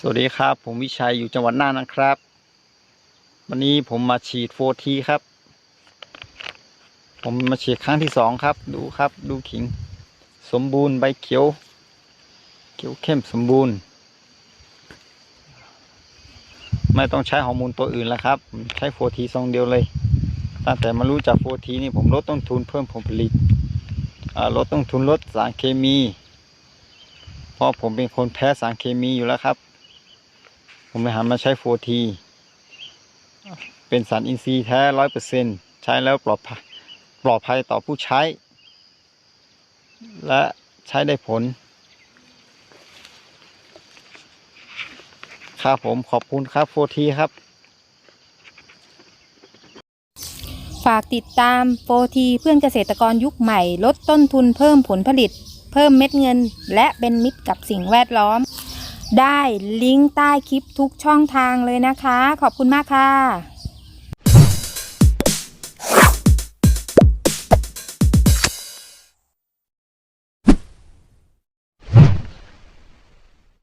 สวัสดีครับ ผมวิชัยอยู่จังหวัดน่านนะครับ วันนี้ผมมาฉีดโฟทีครับ ผมมาฉีดครั้งที่สองครับ ดูครับดูขิง สมบูรณ์ใบเขียว เขียวเข้มสมบูรณ์ ไม่ต้องใช้ฮอร์โมนตัวอื่นแล้วครับ ใช้โฟทีซองเดียวเลย ตั้งแต่มารู้จักโฟทีนี่ผมลดต้นทุนเพิ่มผลผลิตลดต้นทุนลดสารเคมีเพราะผมเป็นคนแพ้สารเคมีอยู่แล้วครับ ผมเลยหันมาใช้โฟทีเป็นสารอินทรีย์แท้ร้อยเปอร์เซ็นใช้แล้วปลอดภัยปลอดภัยต่อผู้ใช้ และใช้ได้ผล ครับผมขอบคุณครับโฟทีครับ ฝากติดตามโฟทีเพื่อนเกษตรกรยุคใหม่ ลดต้นทุนเพิ่มผลผลิต เพิ่มเม็ดเงิน และเป็นมิตรกับสิ่งแวดล้อม ได้ลิงก์ใต้คลิปทุกช่องทางเลยนะคะ ขอบคุณมากค่ะ